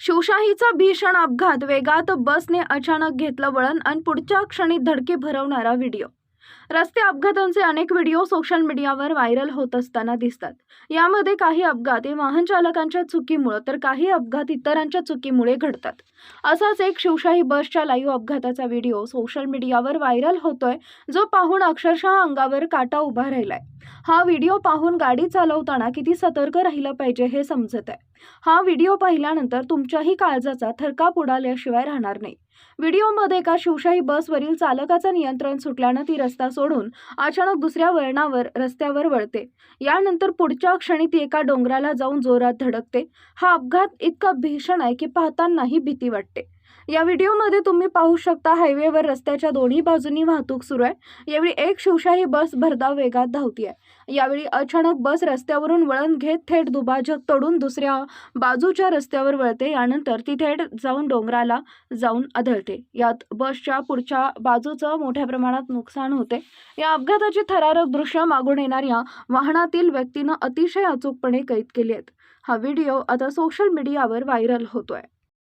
शिवशाहीचा भीषण अपघात. वेगात बसने अचानक घेतलं वळण आणि पुढच्या क्षणी धडके भरवणारा व्हिडिओ. रस्ते अपघातांचे अनेक व्हिडिओ सोशल मीडियावर व्हायरल होत असताना दिसतात. यामध्ये काही अपघात हे वाहन चालकांच्या चुकीमुळे तर काही अपघात इतरांच्या चुकीमुळे घडतात. असाच एक शिवशाही बसच्या लाईव्ह अपघाताचा व्हिडिओ सोशल मीडियावर व्हायरल होतोय जो पाहून अक्षरशः अंगावर काटा उभा राहिलाय. हा व्हिडिओ पाहून गाडी चालवताना किती सतर्क राहिलं पाहिजे हे समजत आहे. हा व्हिडिओ पाहिल्यानंतर तुमच्याही काळजाचा थरकाप उडाल्याशिवाय राहणार नाही. व्हिडिओमध्ये एका शिवशाही बसवरील चालकाचं नियंत्रण सुटल्यानं ती रस्ता सोडून अचानक दुसऱ्या वळणावर रस्त्यावर वळते. यानंतर पुढच्या क्षणी ती एका डोंगराला जाऊन जोरात धडकते. हा अपघात इतका भीषण आहे की पाहतानाही भीती वाटते. या व्हिडिओमध्ये तुम्ही पाहू शकता हायवेवर रस्त्याच्या दोन्ही बाजूंनी वाहतूक सुरू आहे. यावेळी एक शिवशाही बस भरधाव वेगात धावती आहे यावेळी अचानक बस रस्त्यावरून वळण घेत थेट दुभाजक तोडून दुसऱ्या बाजूच्या रस्त्यावर वळते. यानंतर ती थेट जाऊन डोंगराला जाऊन आदळते. यात बसच्या पुढच्या बाजूचं मोठ्या प्रमाणात नुकसान होते. या अपघाताची थरारक दृश्य मागून येणाऱ्या वाहनातील व्यक्तीनं अतिशय अचूकपणे कैद केली आहेत. हा व्हिडिओ आता सोशल मीडियावर व्हायरल होतोय.